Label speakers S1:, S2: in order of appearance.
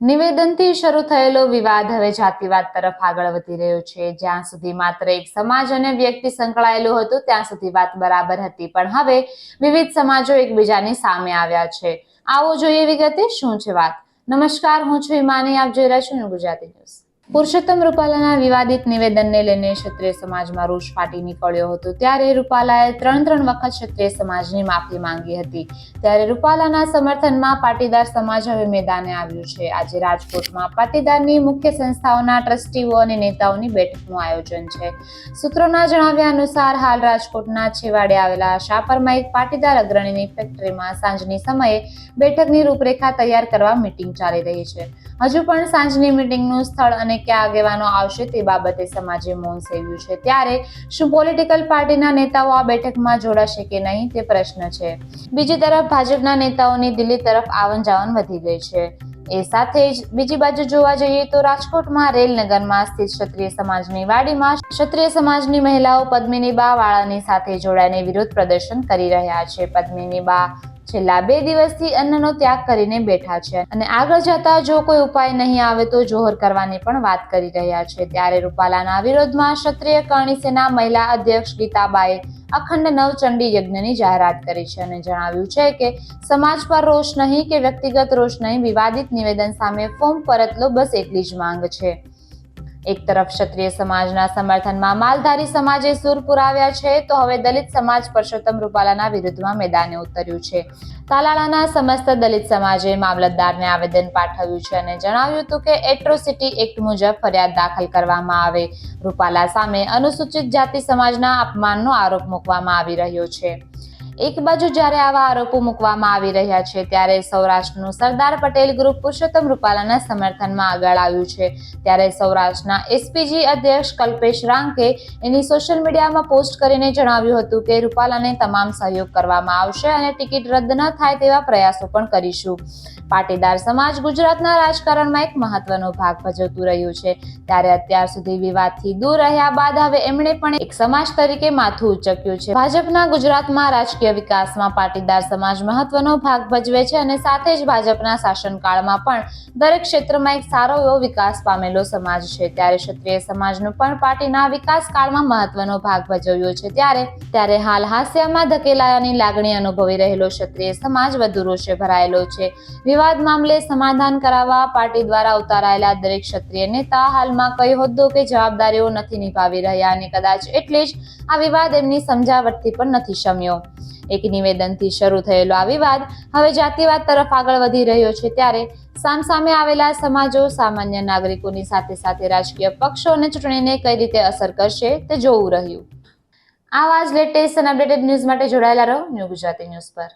S1: નિવેદનથી શરૂ થયેલો વિવાદ હવે જાતિવાદ તરફ આગળ વધી રહ્યો છે. જ્યાં સુધી માત્ર એક સમાજ અને વ્યક્તિ સંકળાયેલું હતું, ત્યાં સુધી વાત બરાબર હતી. પણ હવે વિવિધ સમાજો એકબીજાની સામે આવ્યા છે. આવો જોઈએ વિગતે શું છે વાત. નમસ્કાર, હું છું હિમાની. આપ જોઈ રહ્યા છો ગુજરાતી ન્યૂઝ. પુરુષોત્તમ રૂપાલાના વિવાદિત નિવેદનને લઈને ક્ષત્રિય સમાજમાં રોષ ફાટી નીકળ્યો હતો. ત્યારે રૂપાલાએ ત્રણ ત્રણ વખત ક્ષત્રિય સમાજની માફી માંગી હતી. ત્યારે રૂપાલાના સમર્થનમાં પાટીદાર સમાજ હવે મેદાને આવ્યું છે. આજે રાજકોટમાં પાટીદારની મુખ્ય સંસ્થાઓના ટ્રસ્ટીઓ અને નેતાઓની બેઠકનું આયોજન છે. સૂત્રોના જણાવ્યા અનુસાર, હાલ રાજકોટના છેવાડે આવેલા શાપરમાં એક પાટીદાર અગ્રણીની ફેક્ટરીમાં સાંજની સમયે બેઠકની રૂપરેખા તૈયાર કરવા મિટિંગ ચાલી રહી છે. હજુ પણ સાંજની મિટિંગનું સ્થળ અને ક્યાં આગેવાનો આવશે તે બાબતે સમાજે મૌન સેવ્યું છે. ત્યારે શું પોલિટિકલ પાર્ટીના નેતાઓ આ બેઠકમાં જોડાશે કે નહીં તે પ્રશ્ન છે. બીજી તરફ ભાજપના નેતાઓની દિલ્હી તરફ આવન જાવન વધી ગઈ છે. એ સાથે જ બીજી બાજુ જોવા જઈએ તો રાજકોટમાં રેલનગરમાં સ્થિત ક્ષત્રિય સમાજની વાડીમાં ક્ષત્રિય સમાજની મહિલાઓ પદ્મિની બા વાળાની સાથે જોડાઈને વિરોધ પ્રદર્શન કરી રહ્યા છે. પદ્મિની બા છેલ્લા બે દિવસથી અન્નનો ત્યાગ કરીને બેઠા છે. અને આગળ જતા જો કોઈ ઉપાય નહીં આવે તો જોહર કરવાની પણ વાત કરી રહ્યા છે. ત્યારે રૂપાલાના વિરોધમાં ક્ષત્રિય કરણી સેના મહિલા અધ્યક્ષ ગીતાબાએ અખંડ નવચંડી યજ્ઞની જાહેરાત કરી છે અને જણાવ્યું છે કે સમાજ પર રોષ નહીં કે વ્યક્તિગત રોષ નહીં, વિવાદિત નિવેદન સામે ફોર્મ પરત લો, બસ એટલી જ માંગ છે. એક તરફ ક્ષત્રિય સમાજના સમર્થનમાં માલધારી સમાજે સૂર પુરાવ્યા છે, તો હવે દલિત સમાજ પરસોત્તમ રૂપાલાના વિરુદ્ધમાં મેદાને ઉતર્યું છે. તાલાળાના સમસ્ત દલિત સમાજે મામલતદારને આવેદન પાઠવ્યું છે અને જણાવ્યું હતું કે એટ્રોસિટી એક્ટ મુજબ ફરિયાદ દાખલ કરવામાં આવે. રૂપાલા સામે અનુસૂચિત જાતિ સમાજના અપમાનનો આરોપ મૂકવામાં આવી રહ્યો છે. એક બાજુ જ્યારે આવા આરોપો મૂકવામાં આવી રહ્યા છે, ત્યારે સૌરાષ્ટ્રનું સરદાર પટેલ ગ્રુપ પુરુષોત્તમ રૂપાલાના સમર્થનમાં આગળ આવ્યું છે. ત્યારે સૌરાષ્ટ્રના એસપીજી અધ્યક્ષ કલ્પેશ રાંકે એની સોશિયલ મીડિયામાં પોસ્ટ કરીને જણાવ્યું હતું કે, રૂપાલાને તમામ સહયોગ કરવામાં આવશે અને ટિકિટ રદ ન થાય તેવા પ્રયાસો પણ કરીશું. પાટીદાર સમાજ ગુજરાતના રાજકારણમાં એક મહત્વનો ભાગ ભજવતું રહ્યું છે. ત્યારે અત્યાર સુધી વિવાદથી દૂર રહ્યા બાદ હવે એમણે પણ એક સમાજ તરીકે માથું ઉચક્યું છે. ભાજપના ગુજરાતમાં રાજકીય વિકાસમાં પાટીદાર સમાજ મહત્વનો ભાગ ભજવે છે અને સાથે જ ભાજપના શાસનકાળમાં પણ દરેક ક્ષેત્રમાં એક સારો એવો વિકાસ પામેલો સમાજ છે. ત્યારે ક્ષત્રિય સમાજનું પણ પાર્ટીના વિકાસ કાળમાં મહત્વનો ભાગ ભજવ્યો છે. ત્યારે ત્યારે હાલ હાસ્યામાં ધકેલાયાની લાગણી અનુભવી રહેલો ક્ષત્રિય સમાજ વધુ રોષે ભરાયેલો છે. વિવાદ મામલે સમાધાન કરાવવા પાર્ટી દ્વારા ઉતારાયેલા દરેક ક્ષત્રિય નેતા હાલમાં કઈ હોદ્દો કે જવાબદારીઓ નથી નિભાવી રહ્યા અને કદાચ એટલે જ આ વિવાદ એમની સમજાવટથી પણ નથી શમ્યો. એક નિવેદનથી શરૂ થયેલો આ વિવાદ હવે જાતિવાદ તરફ આગળ વધી રહ્યો છે ત્યારે સામસામે આવેલા સમાજો સામાન્ય નાગરિકોની સાથે સાથે રાજકીય પક્ષો અને ચૂંટણીને કઈ રીતે અસર કરશે તે જોવું રહ્યું. આવા જ લેટેસ્ટ અને અપડેટેડ ન્યૂઝ માટે જોડાયેલા રહો ન્યૂ ગુજરાતી ન્યૂઝ પર.